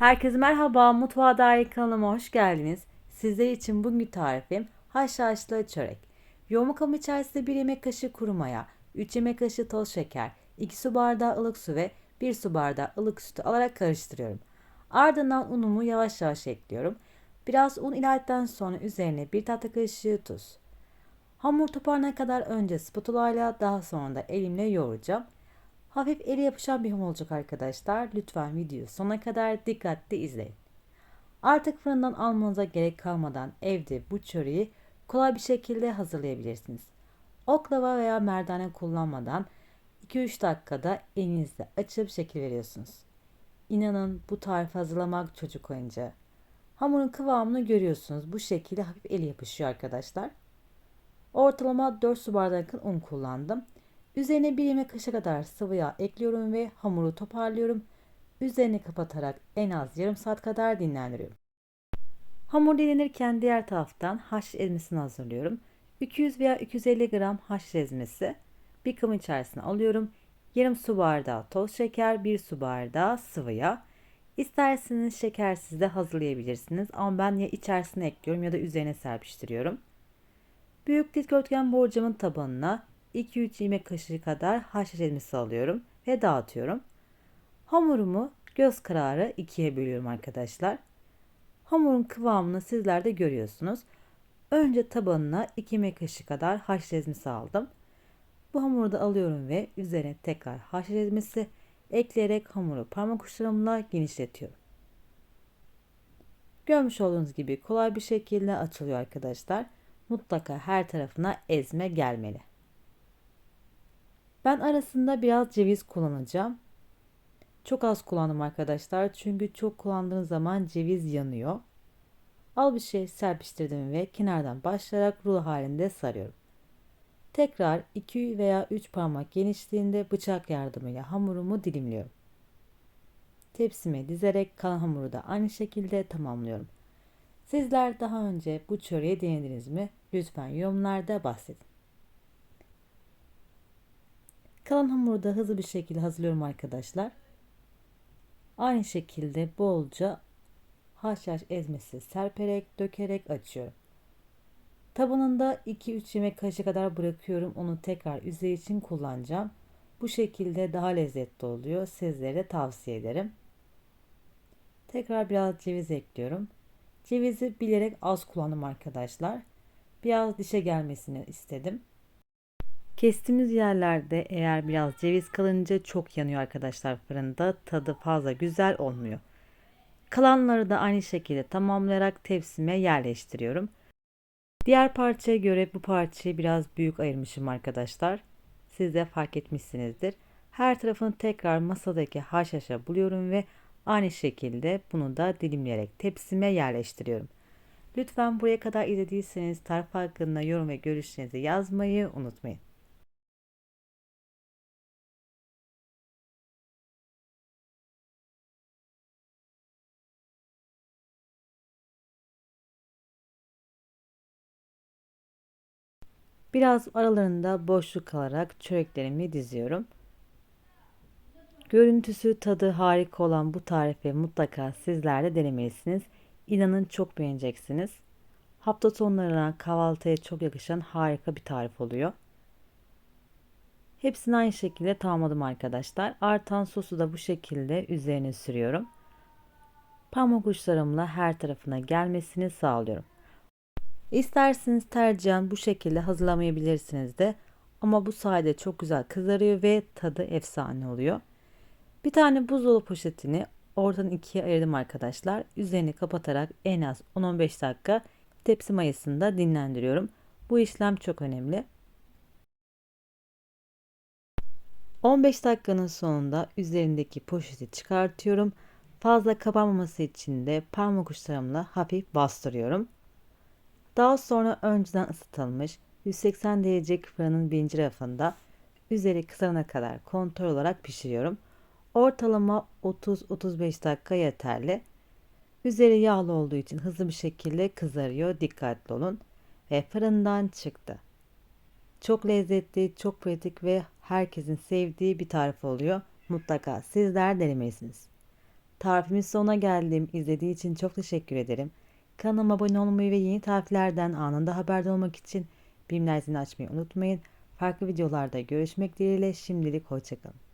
Herkese merhaba, Mutfağa Dair kanalıma hoş geldiniz. Sizler için bugünkü tarifim haşhaşlı çörek. Yoğurma kabı içerisinde 1 yemek kaşığı kuru maya, 3 yemek kaşığı toz şeker, 2 su bardağı ılık su ve 1 su bardağı ılık sütü alarak karıştırıyorum. Ardından unumu yavaş yavaş ekliyorum. Biraz un ilaveden sonra üzerine 1 tatlı kaşığı tuz. Hamur toparlanana kadar önce spatula ile daha sonra da elimle yoğuracağım. Hafif eli yapışan bir hamur olacak arkadaşlar. Lütfen videoyu sonuna kadar dikkatli izleyin. Artık fırından almanıza gerek kalmadan evde bu çöreği kolay bir şekilde hazırlayabilirsiniz. Oklava veya merdane kullanmadan 2-3 dakikada elinizde açıp şekil veriyorsunuz. İnanın bu tarifi hazırlamak çocuk oyuncağı. Hamurun kıvamını görüyorsunuz. Bu şekilde hafif eli yapışıyor arkadaşlar. Ortalama 4 su bardağı yakın un kullandım. Üzerine bir yemek kaşığı kadar sıvı yağ ekliyorum ve hamuru toparlıyorum. Üzerini kapatarak en az yarım saat kadar dinlendiriyorum. Hamur dinlenirken diğer taraftan haş ezmesini hazırlıyorum. 200 veya 250 gram haş ezmesi bir kabın içerisine alıyorum. Yarım su bardağı toz şeker, bir su bardağı sıvı yağ. İsterseniz şekersiz de hazırlayabilirsiniz ama ben ya içerisine ekliyorum ya da üzerine serpiştiriyorum. Büyük dikdörtgen borcamın tabanına 2-3 yemek kaşığı kadar haşhaş ezmesi alıyorum ve dağıtıyorum. Hamurumu göz kararı ikiye bölüyorum arkadaşlar. Hamurun kıvamını sizler de görüyorsunuz. Önce tabanına 2 yemek kaşığı kadar haşhaş ezmesi aldım. Bu hamuru da alıyorum ve üzerine tekrar haşhaş ezmesi ekleyerek hamuru parmak uçlarımla genişletiyorum. Görmüş olduğunuz gibi kolay bir şekilde açılıyor arkadaşlar. Mutlaka her tarafına ezme gelmeli. Ben arasında biraz ceviz kullanacağım. Çok az kullandım arkadaşlar. Çünkü çok kullandığım zaman ceviz yanıyor. Al bir şey serpiştirdim ve kenardan başlayarak rulo halinde sarıyorum. Tekrar 2 veya 3 parmak genişliğinde bıçak yardımıyla hamurumu dilimliyorum. Tepsime dizerek kalan hamuru da aynı şekilde tamamlıyorum. Sizler daha önce bu çöreği denediniz mi? Lütfen yorumlarda bahsedin. Kalan hamuru da hızlı bir şekilde hazırlıyorum arkadaşlar. Aynı şekilde bolca haşhaş ezmesi serperek dökerek açıyorum. Tabanında 2-3 yemek kaşığı kadar bırakıyorum. Onu tekrar üzeri için kullanacağım. Bu şekilde daha lezzetli oluyor. Sizlere de tavsiye ederim. Tekrar biraz ceviz ekliyorum. Cevizi bilerek az kullandım arkadaşlar. Biraz dişe gelmesini istedim. Kestiğimiz yerlerde eğer biraz ceviz kalınca çok yanıyor arkadaşlar fırında. Tadı fazla güzel olmuyor. Kalanları da aynı şekilde tamamlayarak tepsime yerleştiriyorum. Diğer parçaya göre bu parçayı biraz büyük ayırmışım arkadaşlar. Siz de fark etmişsinizdir. Her tarafını tekrar masadaki haşhaşa buluyorum ve aynı şekilde bunu da dilimleyerek tepsime yerleştiriyorum. Lütfen buraya kadar izlediyseniz tarif hakkında yorum ve görüşlerinizi yazmayı unutmayın. Biraz aralarında boşluk kalarak çöreklerimi diziyorum. Görüntüsü tadı harika olan bu tarifi mutlaka sizler de denemelisiniz. İnanın çok beğeneceksiniz. Hafta sonlarına kahvaltıya çok yakışan harika bir tarif oluyor. Hepsini aynı şekilde tamamladım arkadaşlar. Artan sosu da bu şekilde üzerine sürüyorum. Parmak uçlarımla her tarafına gelmesini sağlıyorum. İsterseniz tercihen bu şekilde hazırlamayabilirsiniz de ama bu sayede çok güzel kızarıyor ve tadı efsane oluyor. Bir tane buzdolabı poşetini ortadan ikiye ayırdım arkadaşlar. Üzerini kapatarak en az 10-15 dakika tepsi mayasında dinlendiriyorum. Bu işlem çok önemli. 15 dakikanın sonunda üzerindeki poşeti çıkartıyorum. Fazla kabarmaması için de parmak uçlarımla hafif bastırıyorum. Daha sonra önceden ısıtılmış 180 derece fırının birinci rafında üzeri kızarana kadar kontrol olarak pişiriyorum. Ortalama 30-35 dakika yeterli. Üzeri yağlı olduğu için hızlı bir şekilde kızarıyor. Dikkatli olun. Ve fırından çıktı. Çok lezzetli, çok pratik ve herkesin sevdiği bir tarif oluyor. Mutlaka sizler denemelisiniz. Tarifimin sonuna geldim. İzlediği için çok teşekkür ederim. Kanalıma abone olmayı ve yeni tariflerden anında haberdar olmak için bildirim açmayı unutmayın. Farklı videolarda görüşmek dileğiyle şimdilik hoşçakalın.